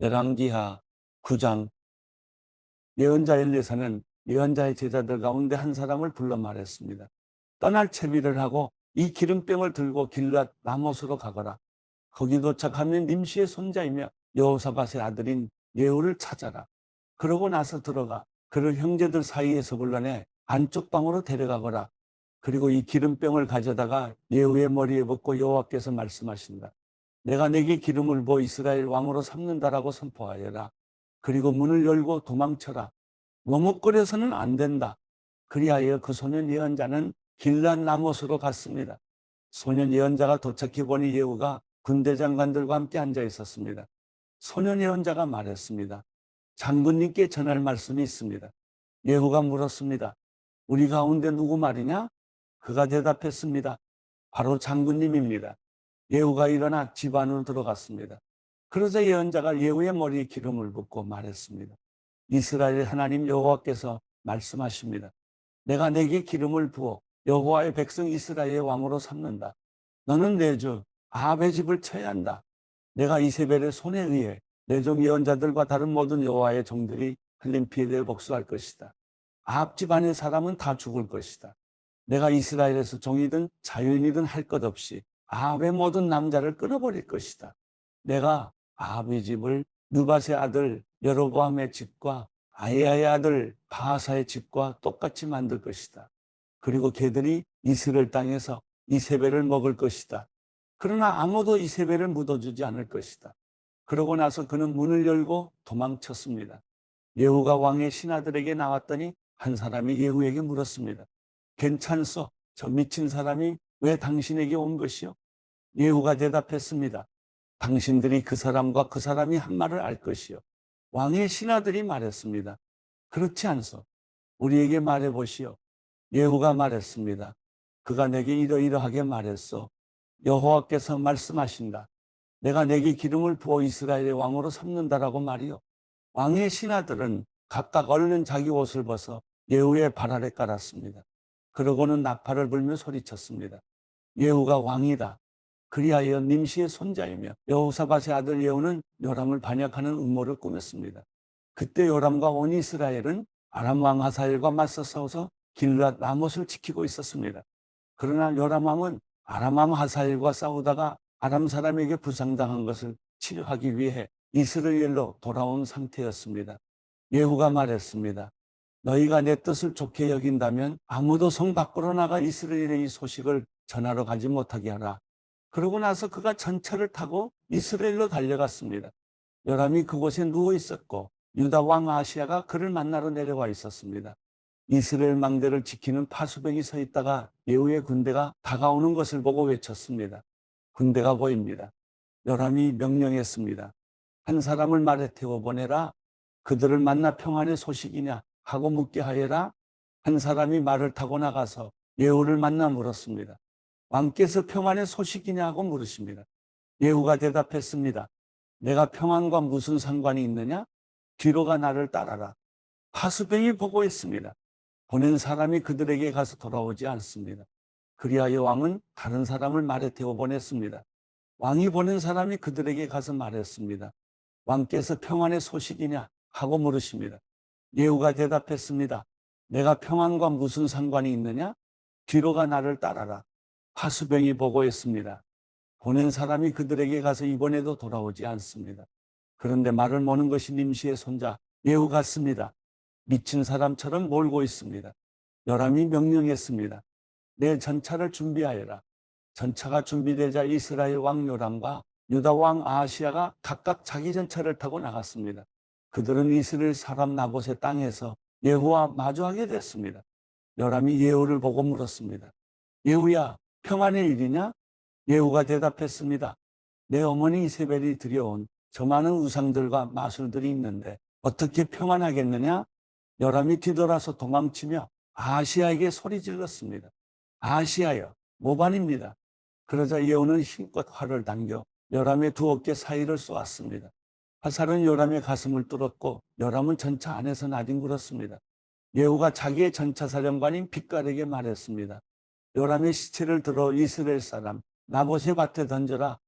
열왕기하 9장 예언자 엘리사는 예언자의 제자들 가운데 한 사람을 불러 말했습니다. 떠날 채비를 하고 이 기름병을 들고 길랏 라못으로 가거라. 거기 도착하면 nim시의 손자이며 여호사밧의 아들인 예후를 찾아라. 그러고 나서 들어가 그를 형제들 사이에서 불러내 안쪽 방으로 데려가거라. 그리고 이 기름병을 가져다가 예후의 머리에 붓고 여호와께서 말씀하신다. 내가 내게 기름을 부어 이스라엘 왕으로 삼는다라고 선포하여라. 그리고 문을 열고 도망쳐라. 머뭇거려서는 안 된다. 그리하여 그 소년 예언자는 길란 나못으로 갔습니다. 소년 예언자가 도착해 보니 예후가 군대 장관들과 함께 앉아 있었습니다. 소년 예언자가 말했습니다. 장군님께 전할 말씀이 있습니다. 예후가 물었습니다. 우리 가운데 누구 말이냐? 그가 대답했습니다. 바로 장군님입니다. 예후가 일어나 집 안으로 들어갔습니다. 그러자 예언자가 예후의 머리에 기름을 붓고 말했습니다. 이스라엘 하나님 여호와께서 말씀하십니다. 내가 내게 기름을 부어 여호와의 백성 이스라엘의 왕으로 삼는다. 너는 내 주 아합의 집을 쳐야 한다. 내가 이세벨의 손에 의해 내 종 예언자들과 다른 모든 여호와의 종들이 흘린 피해를 복수할 것이다. 아합 집안의 사람은 다 죽을 것이다. 내가 이스라엘에서 종이든 자유인이든 할 것 없이 아합의 모든 남자를 끊어버릴 것이다. 내가 아합의 집을 누바의 아들 여로보암의 집과 아이야의 아들 바하사의 집과 똑같이 만들 것이다. 그리고 걔들이 이스라엘 땅에서 이세벨을 먹을 것이다. 그러나 아무도 이세벨을 묻어주지 않을 것이다. 그러고 나서 그는 문을 열고 도망쳤습니다. 예후가 왕의 신하들에게 나왔더니 한 사람이 예후에게 물었습니다. 괜찮소? 저 미친 사람이 왜 당신에게 온 것이요? 예후가 대답했습니다. 당신들이 그 사람과 그 사람이 한 말을 알 것이요. 왕의 신하들이 말했습니다. 그렇지 않소. 우리에게 말해 보시오. 예후가 말했습니다. 그가 내게 이러이러하게 말했소. 여호와께서 말씀하신다. 내가 내게 기름을 부어 이스라엘의 왕으로 삼는다라고 말이요. 왕의 신하들은 각각 얼른 자기 옷을 벗어 예후의 발 아래 깔았습니다. 그러고는 나팔을 불며 소리쳤습니다. 예후가 왕이다. 그리하여 님시의 손자이며 여호사밧의 아들 예후는 요람을 반역하는 음모를 꾸몄습니다. 그때 요람과 온 이스라엘은 아람 왕 하사엘과 맞서 싸워서 길랏 라못을 지키고 있었습니다. 그러나 요람 왕은 아람 왕 하사엘과 싸우다가 아람 사람에게 부상당한 것을 치료하기 위해 이스라엘로 돌아온 상태였습니다. 예후가 말했습니다. 너희가 내 뜻을 좋게 여긴다면 아무도 성 밖으로 나가 이스라엘의 이 소식을 전하러 가지 못하게 하라. 그러고 나서 그가 전차를 타고 이스라엘로 달려갔습니다. 요람이 그곳에 누워 있었고 유다 왕 아시아가 그를 만나러 내려와 있었습니다. 이스라엘 망대를 지키는 파수병이 서 있다가 예후의 군대가 다가오는 것을 보고 외쳤습니다. 군대가 보입니다. 요람이 명령했습니다. 한 사람을 말에 태워 보내라. 그들을 만나 평안의 소식이냐 하고 묻게 하여라. 한 사람이 말을 타고 나가서 예후를 만나 물었습니다. 왕께서 평안의 소식이냐고 물으십니다. 예후가 대답했습니다. 내가 평안과 무슨 상관이 있느냐? 뒤로가 나를 따라라. 파수병이 보고 있습니다. 보낸 사람이 그들에게 가서 돌아오지 않습니다. 그리하여 왕은 다른 사람을 말에 태워 보냈습니다. 왕이 보낸 사람이 그들에게 가서 말했습니다. 왕께서 평안의 소식이냐? 하고 물으십니다. 예후가 대답했습니다. 내가 평안과 무슨 상관이 있느냐? 뒤로가 나를 따라라. 파수병이 보고했습니다. 보낸 사람이 그들에게 가서 이번에도 돌아오지 않습니다. 그런데 말을 모는 것이 님시의 손자 예후 같습니다. 미친 사람처럼 몰고 있습니다. 요람이 명령했습니다. 내 전차를 준비하여라. 전차가 준비되자 이스라엘 왕 요람과 유다 왕 아시아가 각각 자기 전차를 타고 나갔습니다. 그들은 이스라엘 사람 나봇의 땅에서 예후와 마주하게 됐습니다. 요람이 예후를 보고 물었습니다. 예후야, 평안의 일이냐? 예후가 대답했습니다. 내 어머니 이세벨이 들여온 저 많은 우상들과 마술들이 있는데 어떻게 평안하겠느냐? 요람이 뒤돌아서 도망치며 아시아에게 소리 질렀습니다. 아시아여, 모반입니다. 그러자 예후는 힘껏 활을 당겨 요람의 두 어깨 사이를 쏘았습니다. 화살은 요람의 가슴을 뚫었고 요람은 전차 안에서 나뒹굴었습니다. 예후가 자기의 전차 사령관인 빛깔에게 말했습니다. 요람의 시체를 들어 이스라엘 사람 나봇의 밭에 던져라.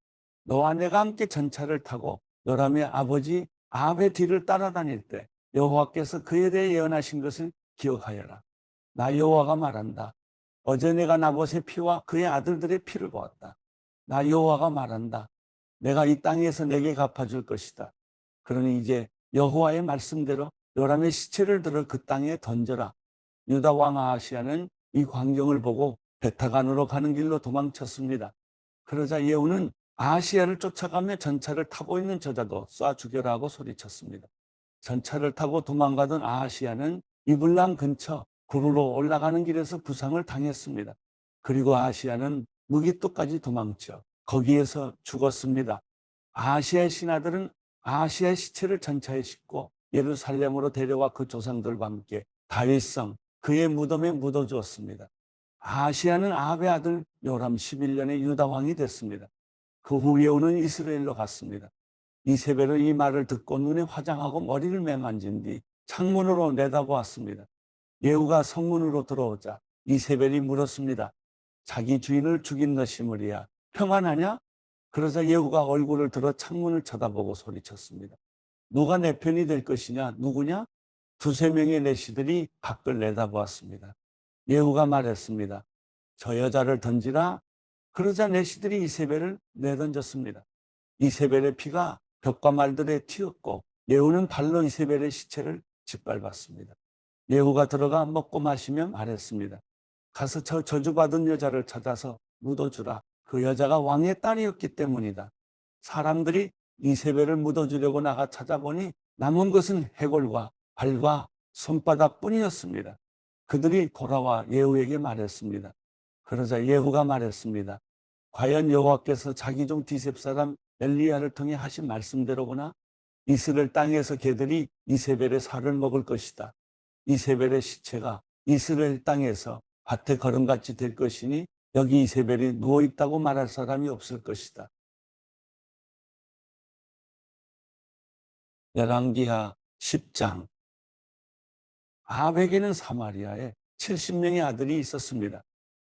너와 내가 함께 전차를 타고 요람의 아버지 아합의 뒤를 따라다닐 때 여호와께서 그에 대해 예언하신 것을 기억하여라. 나 여호와가 말한다. 어제 내가 나봇의 피와 그의 아들들의 피를 보았다. 나 여호와가 말한다. 내가 이 땅에서 내게 갚아줄 것이다. 그러니 이제 여호와의 말씀대로 요람의 시체를 들어 그 땅에 던져라. 유다 왕 아하시아는 이 광경을 보고 베타간으로 가는 길로 도망쳤습니다. 그러자 예후는 아하시아를 쫓아가며 전차를 타고 있는 저자도 쏴 죽여라 하고 소리쳤습니다. 전차를 타고 도망가던 아하시아는 이블랑 근처 구루로 올라가는 길에서 부상을 당했습니다. 그리고 아하시아는 무기토까지 도망쳐 거기에서 죽었습니다. 아하시아의 신하들은 아하시아의 시체를 전차에 싣고 예루살렘으로 데려와 그 조상들과 함께 다윗성 그의 무덤에 묻어주었습니다. 아하시아는 아합의 아들 요람 11년의 유다 왕이 됐습니다. 그후 예후는 이스라엘로 갔습니다. 이세벨은 이 말을 듣고 눈에 화장하고 머리를 매만진 뒤 창문으로 내다보았습니다. 예후가 성문으로 들어오자 이세벨이 물었습니다. 자기 주인을 죽인 너시물이야 평안하냐? 그러자 예후가 얼굴을 들어 창문을 쳐다보고 소리쳤습니다. 누가 내 편이 될 것이냐? 누구냐? 두세 명의 내시들이 밖을 내다보았습니다. 예후가 말했습니다. 저 여자를 던지라. 그러자 내시들이 이세벨을 내던졌습니다. 이세벨의 피가 벽과 말들에 튀었고 예후는 발로 이세벨의 시체를 짓밟았습니다. 예후가 들어가 먹고 마시며 말했습니다. 가서 저 저주받은 여자를 찾아서 묻어주라. 그 여자가 왕의 딸이었기 때문이다. 사람들이 이세벨을 묻어주려고 나가 찾아보니 남은 것은 해골과 발과 손바닥 뿐이었습니다. 그들이 돌아와 예후에게 말했습니다. 그러자 예후가 말했습니다. 과연 여호와께서 자기 종 디셉 사람 엘리야를 통해 하신 말씀대로구나. 이스라엘 땅에서 개들이 이세벨의 살을 먹을 것이다. 이세벨의 시체가 이스라엘 땅에서 밭에 걸음같이 될 것이니 여기 이세벨이 누워 있다고 말할 사람이 없을 것이다. 열왕기하 10장 아합에게는 사마리아에 70명의 아들이 있었습니다.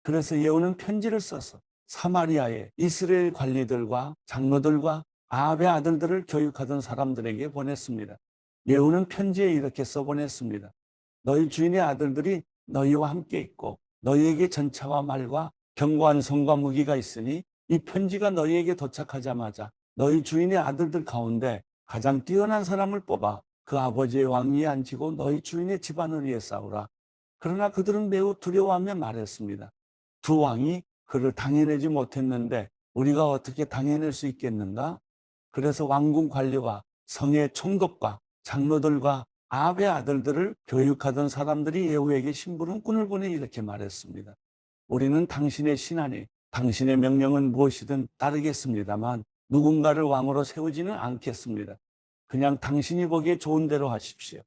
그래서 예후는 편지를 써서 사마리아의 이스라엘 관리들과 장로들과 아합의 아들들을 교육하던 사람들에게 보냈습니다. 예후는 편지에 이렇게 써 보냈습니다. 너희 주인의 아들들이 너희와 함께 있고 너희에게 전차와 말과 견고한 성과 무기가 있으니 이 편지가 너희에게 도착하자마자 너희 주인의 아들들 가운데 가장 뛰어난 사람을 뽑아 그 아버지의 왕위에 앉히고 너희 주인의 집안을 위해 싸우라. 그러나 그들은 매우 두려워하며 말했습니다. 두 왕이 그를 당해내지 못했는데 우리가 어떻게 당해낼 수 있겠는가? 그래서 왕궁 관리와 성의 총독과 장로들과 아합의 아들들을 교육하던 사람들이 예후에게 심부름꾼을 보내 이렇게 말했습니다. 우리는 당신의 신하니 당신의 명령은 무엇이든 따르겠습니다만 누군가를 왕으로 세우지는 않겠습니다. 그냥 당신이 보기에 좋은 대로 하십시오.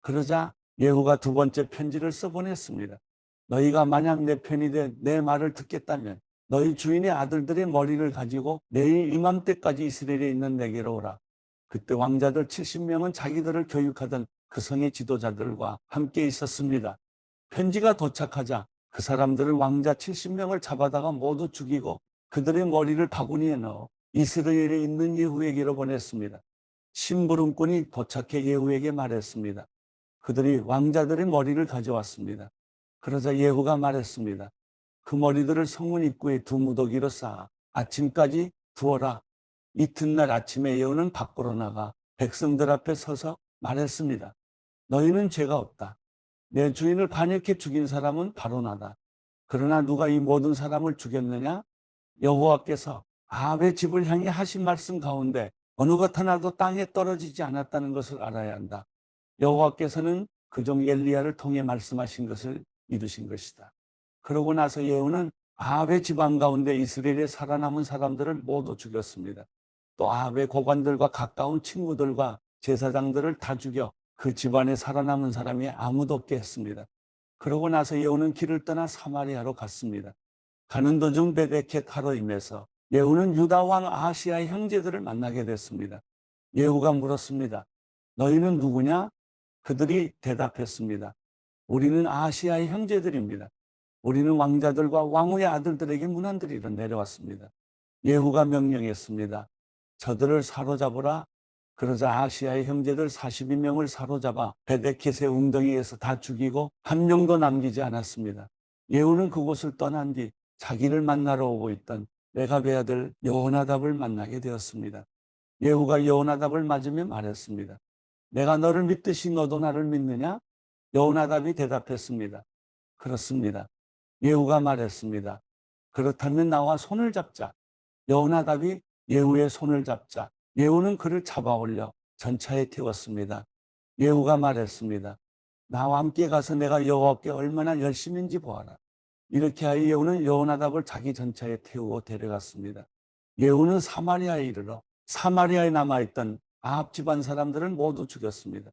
그러자 예후가 두 번째 편지를 써보냈습니다. 너희가 만약 내 편이 돼 내 말을 듣겠다면 너희 주인의 아들들의 머리를 가지고 내일 이맘때까지 이스라엘에 있는 내게로 오라. 그때 왕자들 70명은 자기들을 교육하던 그 성의 지도자들과 함께 있었습니다. 편지가 도착하자 그 사람들을 왕자 70명을 잡아다가 모두 죽이고 그들의 머리를 바구니에 넣어 이스라엘에 있는 예후에게로 보냈습니다. 심부름꾼이 도착해 예후에게 말했습니다. 그들이 왕자들의 머리를 가져왔습니다. 그러자 예후가 말했습니다. 그 머리들을 성문 입구에 두 무더기로 쌓아 아침까지 두어라. 이튿날 아침에 예후는 밖으로 나가 백성들 앞에 서서 말했습니다. 너희는 죄가 없다. 내 주인을 반역해 죽인 사람은 바로 나다. 그러나 누가 이 모든 사람을 죽였느냐? 여호와께서 아합의 집을 향해 하신 말씀 가운데 어느 것 하나도 땅에 떨어지지 않았다는 것을 알아야 한다. 여호와께서는 그종 엘리야를 통해 말씀하신 것을 이루신 것이다. 그러고 나서 예후는 아합의 집안 가운데 이스라엘에 살아남은 사람들을 모두 죽였습니다. 또 아합의 고관들과 가까운 친구들과 제사장들을 다 죽여 그 집안에 살아남은 사람이 아무도 없게 했습니다. 그러고 나서 예후는 길을 떠나 사마리아로 갔습니다. 가는 도중 베데켓 하로임에서 예후는 유다 왕 아시아의 형제들을 만나게 됐습니다. 예후가 물었습니다. 너희는 누구냐? 그들이 대답했습니다. 우리는 아시아의 형제들입니다. 우리는 왕자들과 왕후의 아들들에게 문안드리러 내려왔습니다. 예후가 명령했습니다. 저들을 사로잡으라. 그러자 아시아의 형제들 42명을 사로잡아 베데켓의 웅덩이에서 다 죽이고 한 명도 남기지 않았습니다. 예후는 그곳을 떠난 뒤 자기를 만나러 오고 있던 레갑의 아들 여호나답을 만나게 되었습니다. 예후가 여호나답을 맞으며 말했습니다. 내가 너를 믿듯이 너도 나를 믿느냐? 여호나답이 대답했습니다. 그렇습니다. 예후가 말했습니다. 그렇다면 나와 손을 잡자. 여호나답이 예후의 손을 잡자. 예후는 그를 잡아 올려 전차에 태웠습니다. 예후가 말했습니다. 나와 함께 가서 내가 여호와께 얼마나 열심인지 보아라. 이렇게 하여 예후는 여호나답을 자기 전차에 태우고 데려갔습니다. 예후는 사마리아에 이르러 사마리아에 남아있던 아합 집안 사람들을 모두 죽였습니다.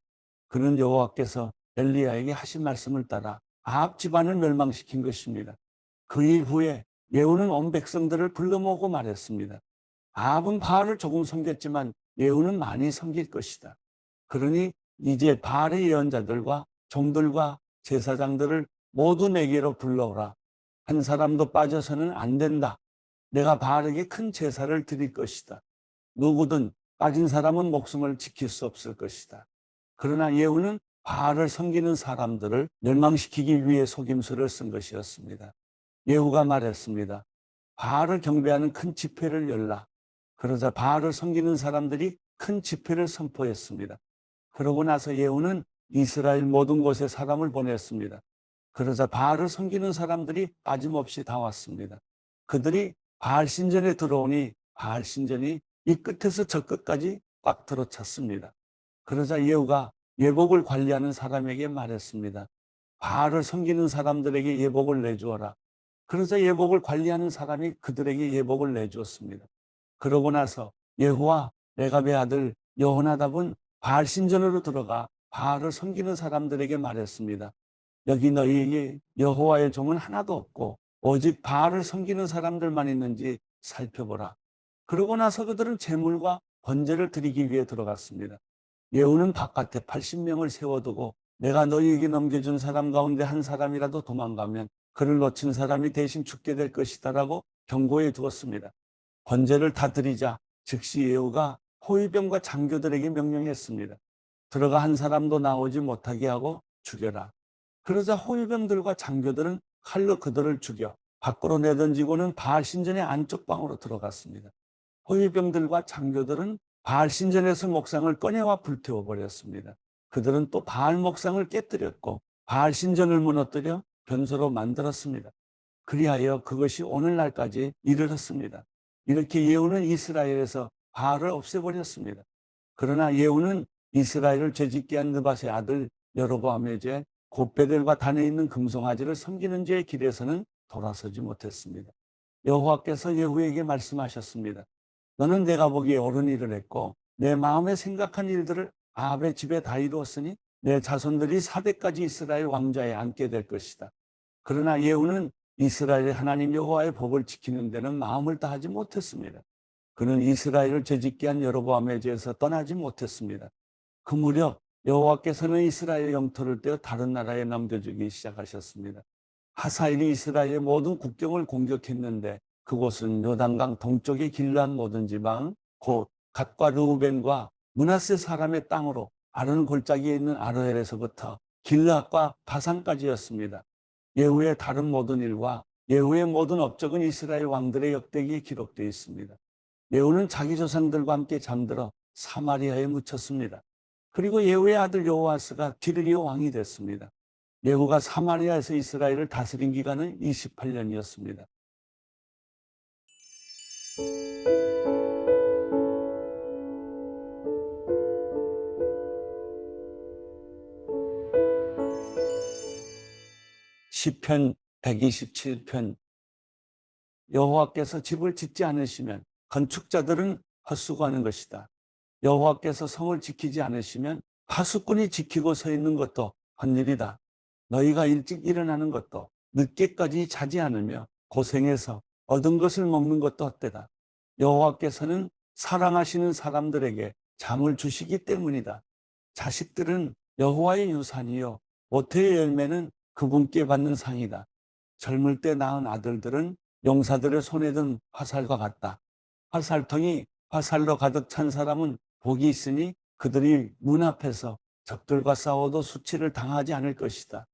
그는 여호와께서 엘리야에게 하신 말씀을 따라 아합 집안을 멸망시킨 것입니다. 그 이후에 예후는 온 백성들을 불러 모으고 말했습니다. 아합은 바알을 조금 섬겼지만 예후는 많이 섬길 것이다. 그러니 이제 바알의 예언자들과 종들과 제사장들을 모두 내게로 불러오라. 한 사람도 빠져서는 안 된다. 내가 바알에게 큰 제사를 드릴 것이다. 누구든 빠진 사람은 목숨을 지킬 수 없을 것이다. 그러나 예후는 바알을 섬기는 사람들을 멸망시키기 위해 속임수를 쓴 것이었습니다. 예후가 말했습니다. 바알을 경배하는 큰 집회를 열라. 그러자 바알을 섬기는 사람들이 큰 집회를 선포했습니다. 그러고 나서 예후는 이스라엘 모든 곳에 사람을 보냈습니다. 그러자 바알을 섬기는 사람들이 빠짐없이 다 왔습니다. 그들이 바알 신전에 들어오니 바알 신전이 이 끝에서 저 끝까지 꽉 들어찼습니다. 그러자 예후가 예복을 관리하는 사람에게 말했습니다. 바알을 섬기는 사람들에게 예복을 내주어라. 그러자 예복을 관리하는 사람이 그들에게 예복을 내주었습니다. 그러고 나서 예후와 레갑의 아들 여호나답은 바알 신전으로 들어가 바알을 섬기는 사람들에게 말했습니다. 여기 너희에게 여호와의 종은 하나도 없고 오직 바알을 섬기는 사람들만 있는지 살펴보라. 그러고 나서 그들은 제물과 번제를 드리기 위해 들어갔습니다. 예후는 바깥에 80명을 세워두고 내가 너희에게 넘겨준 사람 가운데 한 사람이라도 도망가면 그를 놓친 사람이 대신 죽게 될 것이다라고 경고해 두었습니다. 번제를 다 드리자 즉시 예후가 호위병과 장교들에게 명령했습니다. 들어가 한 사람도 나오지 못하게 하고 죽여라. 그러자 호위병들과 장교들은 칼로 그들을 죽여 밖으로 내던지고는 바알 신전의 안쪽 방으로 들어갔습니다. 호위병들과 장교들은 바알 신전에서 목상을 꺼내와 불태워 버렸습니다. 그들은 또 바알 목상을 깨뜨렸고 바알 신전을 무너뜨려 변소로 만들었습니다. 그리하여 그것이 오늘날까지 이르렀습니다. 이렇게 예후는 이스라엘에서 바알을 없애버렸습니다. 그러나 예후는 이스라엘을 죄짓게 한 느밧의 아들 여로보암의 죄, 곧베델과 단에 있는 금송아지를 섬기는 죄의 길에서는 돌아서지 못했습니다. 여호와께서 예후에게 말씀하셨습니다. 너는 내가 보기에 옳은 일을 했고 내 마음에 생각한 일들을 아합의 집에 다 이루었으니 내 자손들이 사대까지 이스라엘 왕좌에 앉게 될 것이다. 그러나 예후는 이스라엘 하나님 여호와의 법을 지키는 데는 마음을 다하지 못했습니다. 그는 이스라엘을 죄짓게 한 여로보암의 죄에서 떠나지 못했습니다. 그 무렵 여호와께서는 이스라엘 영토를 떼어 다른 나라에 넘겨주기 시작하셨습니다. 하사일이 이스라엘의 모든 국경을 공격했는데 그곳은 요단강 동쪽의 길란 모든 지방 곧 갓과 르우벤과 문하세 사람의 땅으로 아른 골짜기에 있는 아르헬에서부터 길라과 바산까지였습니다. 예후의 다른 모든 일과 예후의 모든 업적은 이스라엘 왕들의 역대기에 기록되어 있습니다. 예후는 자기 조상들과 함께 잠들어 사마리아에 묻혔습니다. 그리고 예후의 아들 여호아스가 디르기오 왕이 됐습니다. 예후가 사마리아에서 이스라엘을 다스린 기간은 28년이었습니다. 시편 127편 여호와께서 집을 짓지 않으시면 건축자들은 헛수고하는 것이다. 여호와께서 성을 지키지 않으시면 파수꾼이 지키고 서 있는 것도 헛일이다. 너희가 일찍 일어나는 것도 늦게까지 자지 않으며 고생해서 얻은 것을 먹는 것도 헛되다. 여호와께서는 사랑하시는 사람들에게 잠을 주시기 때문이다. 자식들은 여호와의 유산이요 모태의 열매는 그분께 받는 상이다. 젊을 때 낳은 아들들은 용사들의 손에 든 화살과 같다. 화살통이 화살로 가득 찬 사람은 복이 있으니 그들이 문 앞에서 적들과 싸워도 수치를 당하지 않을 것이다.